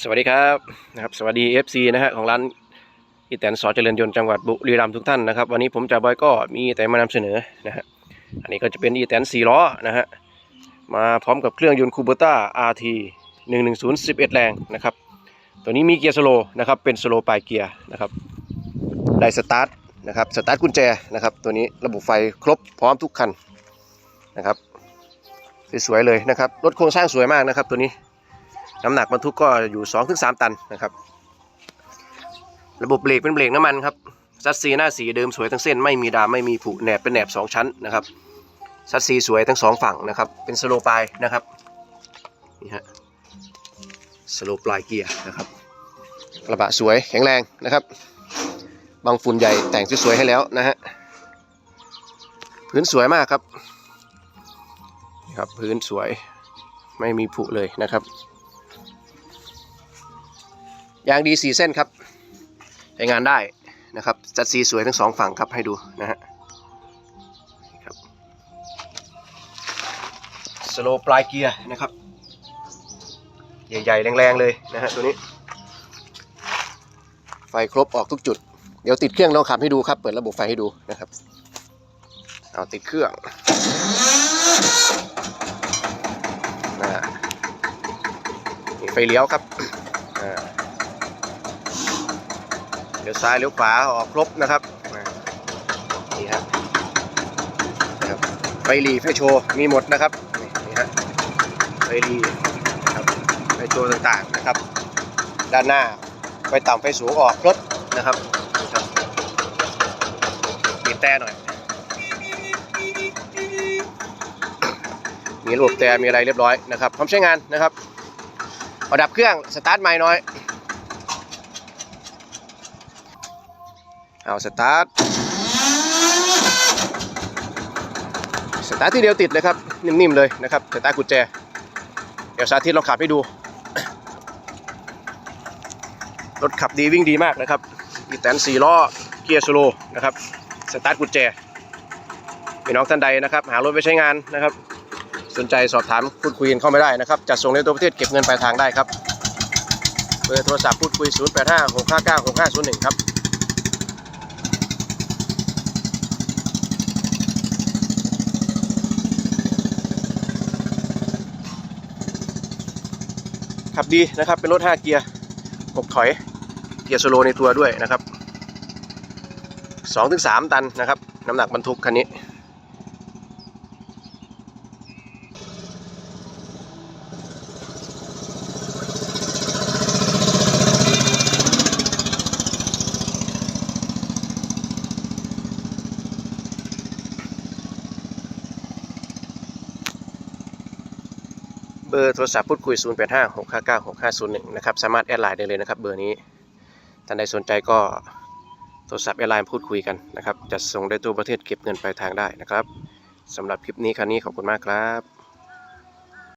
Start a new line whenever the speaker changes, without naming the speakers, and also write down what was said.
สวัสดีครับนะครับสวัสดี FC นะฮะของร้านอีแตนสอเจริญยนต์จังหวัดบุรีรัมย์ทุกท่านนะครับวันนี้ผมจ่าบอยก็มีแต่มานำเสนอนะฮะอันนี้ก็จะเป็นอีแตน4ล้อนะฮะมาพร้อมกับเครื่องยนต์คูเบต้า RT 110 11 แรงนะครับตัวนี้มีเกียร์สโลนะครับเป็นสโลปลายเกียร์นะครับได้สตาร์ทนะครับสตาร์ทกุญแจนะครับตัวนี้ระบบไฟครบพร้อมทุกคันนะครับสวยๆเลยนะครับรถโครงสร้างสวยมากนะครับตัวนี้ น้ำหนักบรรทุกก็อยู่2-3ถึงสตันนะครับ ระบบเบรกเป็นเบรกน้ำมันครับซัสซีหน้าสีเดิมสวยทั้งเส้นไม่มีดามไม่มีผุแหนบเป็นแหนบ 2 ชั้นนะครับซัสซีสวยทั้งสองฝั่งนะครับ เป็นสโลปลายนะครับนี่ฮะสโลปลายเกียร์นะครับกระบะสวยแข็งแรงนะครับบางฝุ่นใหญ่แต่งสวยๆให้แล้วนะฮะพื้นสวยมากครับนี่ครับพื้นสวยไม่มีผุเลยนะครับ ยางดีสี่เส้นครับใช้งานได้นะครับ จัดสีสวยทั้งสองฝั่งครับให้ดูนะฮะครับสโลปลายเกียร์นะครับ ใหญ่ๆ แรงๆ เลยนะฮะตัวนี้ ไฟครบออกทุกจุด เดี๋ยวติดเครื่องลองขับให้ดูครับ เปิดระบบไฟให้ดูนะครับ เอาติดเครื่องนะฮะนี่ไฟเลี้ยวครับอ่า เลี้ยวซ้ายเลี้ยวขวาออกครบนะครับนี่ฮะนะครับไฟหลีไฟโชว์มีหมดนะครับนี่ฮะไฟหลีครับไฟโชว์ต่างๆนะครับ ด้านหน้าไฟต่ำไฟสูงออกครบนะครับมีแต่หน่อย มีระบบแต่มีอะไรเรียบร้อยนะครับพร้อมใช้งานนะครับระดับเครื่องสตาร์ทใหม่น้อย เอาสตาร์ท สตาร์ทที่เดียวติดเลยครับ นิ่มๆเลยนะครับ สตาร์ทกุญแจ เดี๋ยวสาธิตลองขับให้ดู รถขับดีวิ่งดีมากนะครับ มีแตนสี่ล้อ เกียร์สโลนะครับ สตาร์ทกุญแจพี่น้องท่านใดนะครับ หารถไปใช้งานนะครับ สนใจสอบถามพูดคุยกันเข้าไม่ได้นะครับ จัดส่งในตัวประเทศเก็บเงินปลายทางได้ครับ เบอร์โทรศัพท์พูดคุย 085 659 6501 ครับ ขับดีนะครับ เป็นรถ 5 เกียร์ 6 ถอย เกียร์สโลในตัวด้วยนะครับ 2-3 ตันนะครับ น้ำหนักบรรทุกคันนี้ เบอร์โทรศัพท์พูดคุย 0 8 5 6 5 9 6 5 0 1 นะครับ สามารถแอดไลน์ได้เลยนะครับ เบอร์นี้ ท่านใดสนใจก็โทรศัพท์แอดไลน์พูดคุยกันนะครับ จะส่งได้ตัวประเทศเก็บเงินปลายทางได้นะครับสำหรับคลิปนี้ครั้นี้ขอบคุณมากครับ